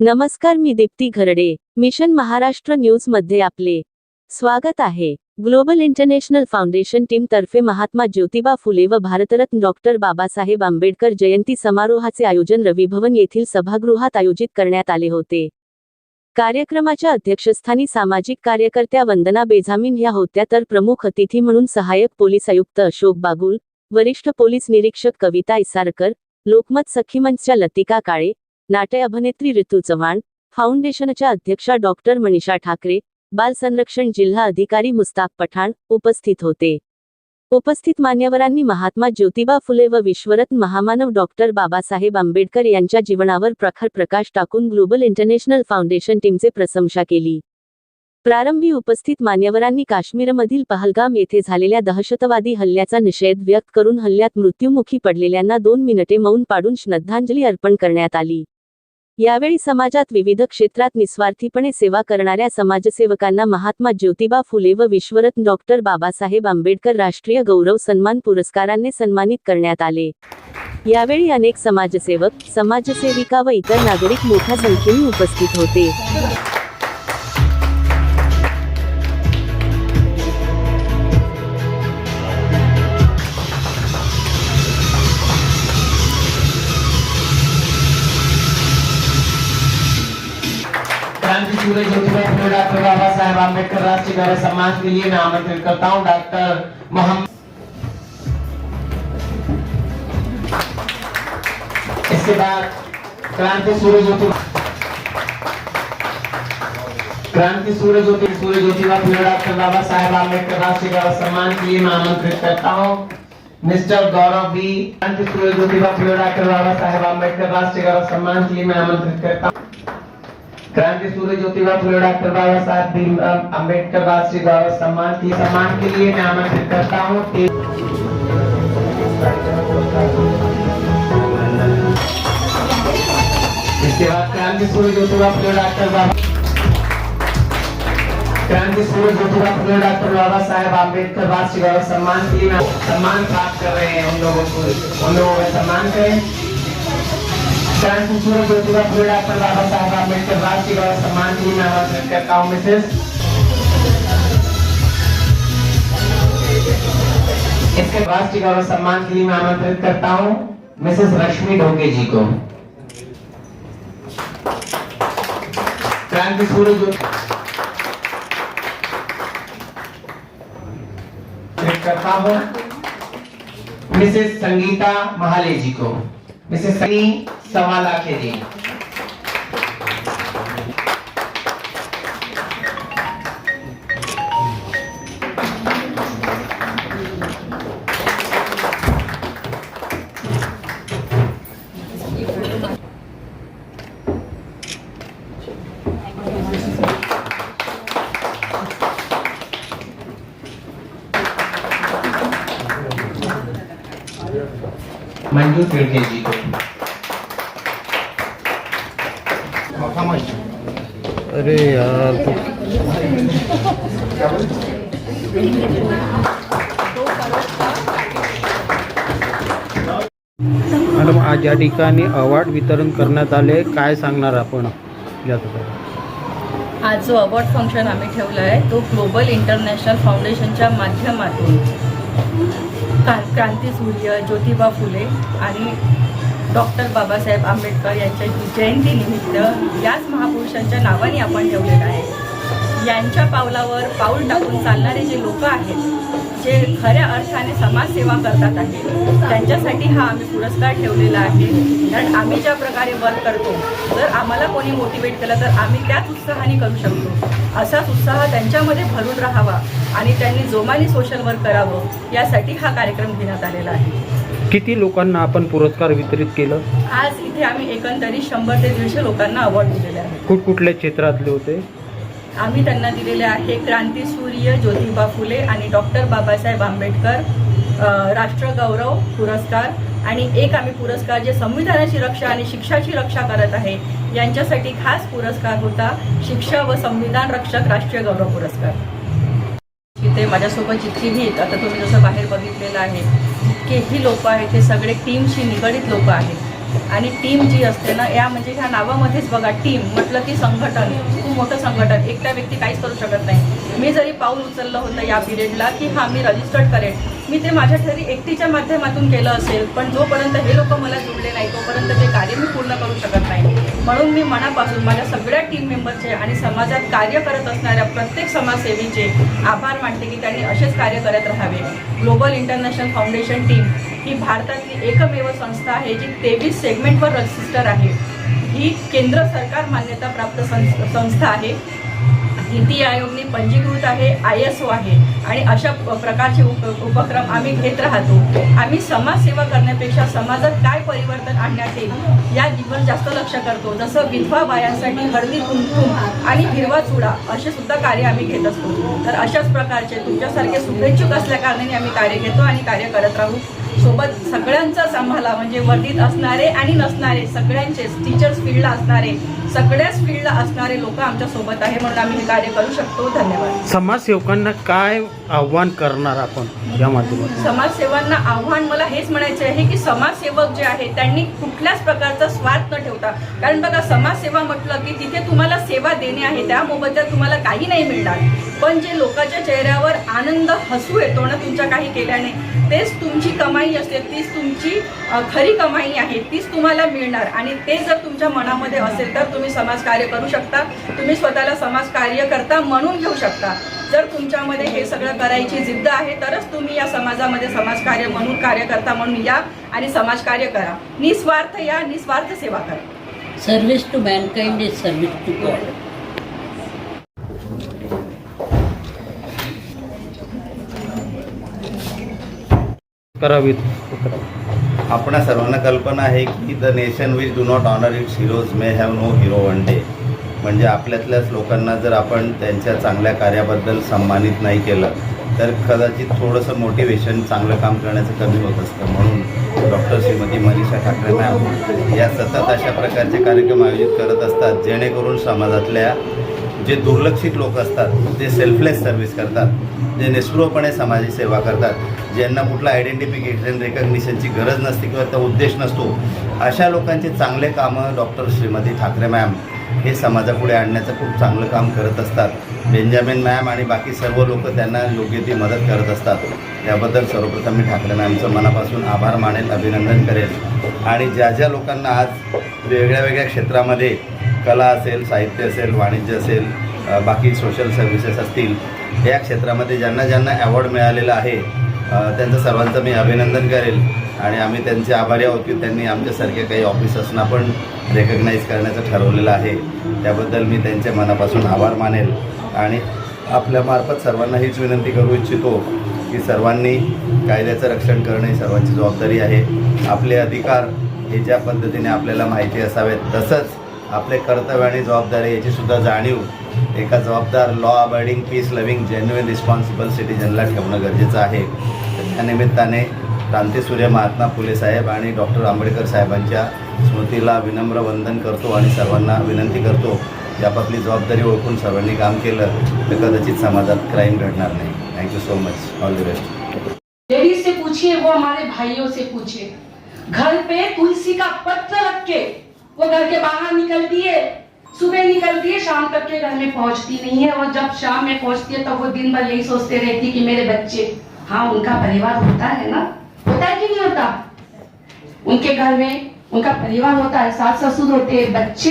नमस्कार मी दीप्ती घरडे. मिशन महाराष्ट्र न्यूजमध्ये आपले. स्वागत आहे. ग्लोबल इंटरनॅशनल फाउंडेशन टीम तर्फे महात्मा ज्योतिबा फुले व भारतरत्न डॉक्टर बाबासाहेब आंबेडकर जयंती समारोहाचे आयोजन रविभवन येथील सभागृहात आयोजित करण्यात आले होते. कार्यक्रमाच्या अध्यक्षस्थानी सामाजिक कार्यकर्त्या वंदना बेझामीन ह्या होत्या तर प्रमुख अतिथी म्हणून सहाय्यक पोलीस आयुक्त अशोक बागुल वरिष्ठ पोलीस निरीक्षक कविता इसारकर लोकमत सखीमंचच्या लतिका काळे नाट्य अभिनेत्री ऋतू चव्हाण फाउंडेशनच्या अध्यक्षा डॉक्टर मनीषा ठाकरे बाल संरक्षण जिल्हा अधिकारी मुस्ताफ पठाण उपस्थित होते. उपस्थित मान्यवरांनी महात्मा ज्योतिबा फुले व विश्वरत्न महामानव डॉक्टर बाबासाहेब आंबेडकर यांच्या जीवनावर प्रखर प्रकाश टाकून ग्लोबल इंटरनॅशनल फाउंडेशन टीमचे प्रशंसा केली. प्रारंभी उपस्थित मान्यवरांनी काश्मीरमधील पहलगाम येथे झालेल्या दहशतवादी हल्ल्याचा निषेध व्यक्त करून हल्ल्यात मृत्युमुखी पडलेल्यांना दोन मिनिटे मौन पाडून श्रद्धांजली अर्पण करण्यात आली. यावेळी समाजात विविध क्षेत्रात निस्वार्थीपणे सेवा करणाऱ्या समाजसेवकांना महात्मा ज्योतिबा फुले व विश्वरत्न डॉक्टर बाबासाहेब आंबेडकर राष्ट्रीय गौरव सन्मान पुरस्काराने सन्मानित करण्यात आले. यावेळी अनेक समाजसेवक समाजसेविका व इतर नागरिक मोठ्या संख्येने उपस्थित होते. सूर्य डॉक्टर बाबा साहेब आम्बेडकर राष्ट्रीय गौरव सम्मान के लिए मैं आमंत्रित करता हूँ डॉक्टर मोहम्मद इसके बाद क्रांति सूर्य ज्योति क्रांति सूर्य ज्योति सूर्य ज्योतिबा फुले डॉक्टर बाबा साहेब आम्बेडकर राष्ट्रीय गौरव सम्मान के लिए मैं आमंत्रित करता हूँ। मिस्टर गौरव बी क्रांति सूर्य ज्योतिबा डॉक्टर बाबा साहेब आम्बेडकर राष्ट्रीय गौरव सम्मान के लिए मैं आमंत्रित करता हूँ। क्रांति सूर्य ज्योतिबा फुले, डॉक्टर बाबा साहब भीम अंबेडकर राष्ट्रीय गौरव सम्मान की सम्मान के लिए आमंत्रित करता हूँ इसके बाद क्रांति सूर्य ज्योतिबा फुले, डॉक्टर बाबा क्रांति सूर्य ज्योतिबा फुले, डॉक्टर बाबा साहेब आम्बेडकर राष्ट्रीय गौरव सम्मान के लिए सम्मान प्राप्त कर रहे हैं उन लोगों को। उन लोगों का सम्मान करें। इसके राष्ट्रीय गौरव सम्मान के लिए मैं आमंत्रित करता हूँ मिसेस रश्मि ढोके जी को। क्रांति सूर्य करता हूँ मिसेस संगीता महाले जी को। मिसेस सनी सवालाखे जी। मंजू तिड़के जी को अरे यार तो मॅडम आज या ठिकाणी अवॉर्ड वितरण करण्यात आले. काय सांगणार आपण आज जो अवॉर्ड फंक्शन आम्ही ठेवला आहे तो ग्लोबल इंटरनॅशनल फाउंडेशनच्या माध्यमातून. क्रांती सूर्य ज्योतिबा फुले आणि डॉक्टर बाबासाहेब आंबेडकर यांच्या जयंतीनिमित्त याच महापुरुषांच्या नावाने आपण ठेवलेलं आहे. यांच्या पावलावर पाऊल टाकून चालणारे जे लोक आहेत जे खऱ्या अर्थाने समाजसेवा करतात आहे त्यांच्यासाठी हा आम्ही पुरस्कार ठेवलेला आहे. कारण आम्ही ज्या प्रकारे वर्क करतो जर आम्हाला कोणी मोटिवेट केलं तर आम्ही त्याच उत्साहाने करू शकतो. असाच उत्साह त्यांच्यामध्ये भरून राहावा आणि त्यांनी जोमाने सोशल वर्क करावं यासाठी हा कार्यक्रम घेण्यात आलेला आहे. किती लोकांना आपण पुरस्कार वितरित केलं? आज इथे आम्ही एकंदरीत शंभर ते दीडशे लोकांना अवॉर्ड दिलेले आहेत. कुठकुठल्या क्षेत्रातले होते? आम्ही त्यांना दिलेले आहे क्रांतीसूर्य ज्योतिबा फुले आणि डॉक्टर बाबासाहेब आंबेडकर राष्ट्रगौरव पुरस्कार आणि एक आम्ही पुरस्कार जे संविधानाची रक्षा आणि शिक्षाची रक्षा करत आहे यांच्यासाठी खास पुरस्कार होता शिक्षा व संविधान रक्षक राष्ट्रीय गौरव पुरस्कार. इथे माझ्यासोबत जितकीही आहेत आता तुम्ही जसं बाहेर बघितलेलं आहे जितकेही लोक आहेत ते सगळे टीमशी निगडीत लोक आहेत. आणि टीम जी असते ना या म्हणजे ह्या नावामध्येच बघा टीम म्हटलं की संघटन खूप मोठं संघटन. एकटा व्यक्ती काहीच करू शकत नाही. मी जरी पाऊल उचललं होतं या पिरियडला की हा मी रजिस्टर्ड करेन. मी ते माझ्या घरी एकटीच्या माध्यमातून केलं असेल पण जोपर्यंत हे लोक मला जुळले नाही तोपर्यंत ते कार्य मी पूर्ण करू शकत नाही. म्हणून मी मनापासून माझ्या सगळ्या टीम मेंबरचे आणि समाजात कार्य करत असणाऱ्या प्रत्येक समाजसेवीचे आभार मानते की त्यांनी असेच कार्य करत राहावे. ग्लोबल इंटरनॅशनल फाउंडेशन टीम ही भारतातली एकमेव संस्था आहे जी तेवीस सेगमेंटवर रजिस्टर आहे. ही केंद्र सरकार मान्यता प्राप्त संस- संस्था आहे. नीती आयोगने पंजीकृत आहे आय एस ओ आहे आणि अशा प्रकारचे उप उपक्रम आम्ही घेत राहतो. आम्ही समाजसेवा करण्यापेक्षा समाजात काय परिवर्तन आणण्यात येईल या जीवन जास्त लक्ष करतो. जसं विधवा बायांसाठी हळदी कुंकुम आणि हिरवा चुडा असे सुद्धा कार्य आम्ही घेत असतो. तर अशाच प्रकारचे तुमच्यासारखे शुभेच्छुक असल्या कारणाने आम्ही कार्य घेतो आणि कार्य करत राहू. सोबत सगळ्यांचाच आम्हाला म्हणजे वर्धित असणारे आणि नसणारे सगळ्यांचेच टीचर्स फील्डला असणारे सगळ्याच फील्डला असणारे लोक आमच्यासोबत आहे म्हणून आम्ही हे कार्य करू शकतो. धन्यवाद. समाजसेवकांना काय आव्हान करणार आपण या माध्यमातून? समाजसेवांना आव्हान मला हेच म्हणायचे आहे की समाजसेवक जे आहे त्यांनी कुठल्याच प्रकारचा स्वार्थ न ठेवता कारण बघा समाजसेवा म्हटलं की तिथे तुम्हाला सेवा देणे आहे त्या मोबदल्यात तुम्हाला काही नाही मिळणार. पण जे लोकांच्या चेहऱ्यावर आनंद हसू येतो ना तुमच्या काही केल्याने तेच तुमची कमाई असते तीच तुमची खरी कमाई आहे तीच तुम्हाला मिळणार. आणि ते जर तुमच्या मनामध्ये असेल तर तुम्ही समाजकार्य करू शकता तुम्ही स्वतःला समाजकार्य करता म्हणून घेऊ शकता. जर तुमच्यामध्ये हे सगळं करायची जिद्द आहे तरच तुम्ही या समाजामध्ये समाजकार्य म्हणून कार्यकर्ता म्हणून या आणि समाजकार्य करा. निस्वार्थ या निस्वार्थ सेवा करा. Service to mankind is service to God. करावीत. आपणा सर्वांना कल्पना आहे की the nation which do not honour its heroes may have no hero one day म्हणजे आपल्यातल्याच लोकांना जर आपण त्यांच्या चांगल्या कार्याबद्दल सन्मानित नाही केलं तर कदाचित थोडंसं मोटिवेशन चांगलं काम करण्याचं कमी होत असतं. म्हणून डॉक्टर श्रीमती मनीषा ठाकरे मॅम या सतत अशा प्रकारचे कार्यक्रम आयोजित करत असतात जेणेकरून समाजातल्या जे दुर्लक्षित लोक असतात ते सेल्फलेस सर्व्हिस करतात जे निस्पृहपणे समाजाची सेवा करतात ज्यांना कुठलं आयडेंटिफिकेशन रेकग्निशनची गरज नसते किंवा त्या उद्देश नसतो अशा लोकांचे चांगले कामं डॉक्टर श्रीमती ठाकरे मॅम हे समाजापुढे आणण्याचं खूप चांगलं काम करत असतात. बेंजामिन मॅम आणि बाकी सर्व लोक त्यांना योग्य ती मदत करत असतात. त्याबद्दल सर्वप्रथम मी ठाकरे मॅमचं मनापासून आभार मानेल अभिनंदन करेल. आणि ज्या ज्या लोकांना आज वेगळ्या वेगळ्या क्षेत्रामध्ये कला असेल साहित्य असेल वाणिज्य असेल बाकी सोशल सर्व्हिसेस असतील या क्षेत्रामध्ये ज्यांना ज्यांना अवॉर्ड मिळालेला आहे त्यांचं सर्वांचं मी अभिनंदन करेल. आणि आम्ही त्यांचे आभारी आहोत की त्यांनी आमच्यासारख्या काही ऑफिसर्सना पण रेकग्नाईज करण्याचं ठरवलेलं आहे. त्याबद्दल मी त्यांच्या मनापासून आभार मानेल. आणि आपल्यामार्फत सर्वांना हीच विनंती करू इच्छितो की सर्वांनी कायद्याचं रक्षण करणे ही सर्वांची जबाबदारी आहे. आपले अधिकार हे ज्या पद्धतीने आपल्याला माहिती असावेत तसंच आपले कर्तव्य आणि जबाबदारी याचीसुद्धा जाणीव. एका जबाबदार law abiding peace loving genuine responsible सिटीजनला ठेवणं गरजेचं आहे. या त्या निमित्ताने क्रांतीसूर्य महात्मा फुले साहेब आणि डॉक्टर आंबेडकर साहेबांच्या स्मृतीला विनम्र वंदन करतो आणि सर्वांना विनंती करतो की आपापली जबाबदारी ओळखून सर्वांनी काम केलं तर कदाचित समाजात क्राईम घडणार नाही. Thank you so much all the best ladies से पूछिए वो हमारे भाइयों से पूछिए। घर पे तुलसी का पत्र रख के वो घर के बाहर निकलती है सुबह निकलती है शाम तक के घर में पहुंचती नहीं है। और जब शाम में पहुंचती है तब वो दिन भर यही सोचते रहती कि मेरे बच्चे हाँ उनका परिवार होता है ना? होता है कि नहीं होता? उनके घर में उनका परिवार होता है सास ससुर होते हैं बच्चे